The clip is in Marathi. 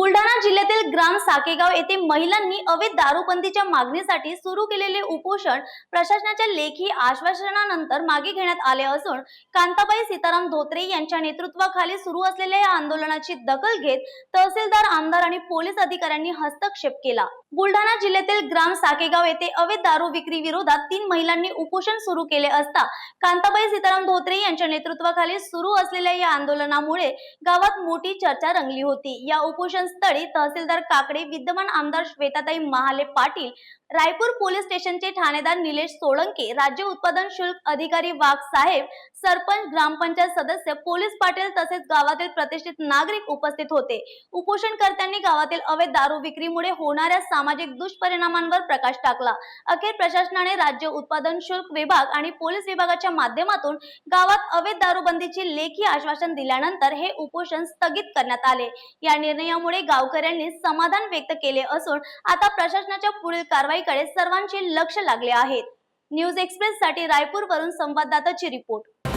बुलढाणा जिल्ह्यातील ग्राम साकेगाव येथे महिलांनी अवैध दारूबंदीच्या मागणीसाठी सुरू केलेले उपोषण प्रशासनाच्या लेखी आश्वासनानंतर मागे घेण्यात आले असून कांताबाई सीताराम धोत्रे यांच्या नेतृत्वाखाली सुरू असलेल्या या आंदोलनाची दखल घेत तहसीलदार आमदार आणि पोलीस अधिकाऱ्यांनी हस्तक्षेप केला. बुलढाणा जिल्ह्यातील ग्राम साकेगाव येथे अवैध दारू विक्री विरोधात तीन महिलांनी उपोषण सुरू केले असता कांताबाई सीताराम धोत्रे यांच्या नेतृत्वाखाली सुरू असलेल्या या आंदोलनामुळे गावात मोठी चर्चा रंगली होती. या उपोषण स्थळी तहसीलदार काकडे विद्यमान आमदार श्वेताताई महाले पाटील रायपूर पोलीस स्टेशनचे ठाणेदार निलेश सोळंके राज्य उत्पादन शुल्क अधिकारी वाघ साहेब सरपंच ग्रामपंचायत सदस्य पोलीस पाटील तसेच गावातील प्रतिष्ठित नागरिक उपस्थित होते. उपोषणकर्त्यांनी गावातील अवैध दारू विक्रीमुळे होणाऱ्या सामाजिक दुष्परिणामांवर प्रकाश टाकला. अखेर प्रशासनाने राज्य उत्पादन शुल्क विभाग आणि पोलीस विभागाच्या माध्यमातून गावात अवैध दारूबंदीची लेखी आश्वासन दिल्यानंतर हे उपोषण स्थगित करण्यात आले. या निर्णयामुळे गावकऱ्यांनी समाधान व्यक्त केले असून आता प्रशासनाच्या पुढील कारवाईकडे सर्वांचे लक्ष लागले आहेत न्यूज एक्सप्रेस साठी रायपूर वरून संवाददाताची रिपोर्ट.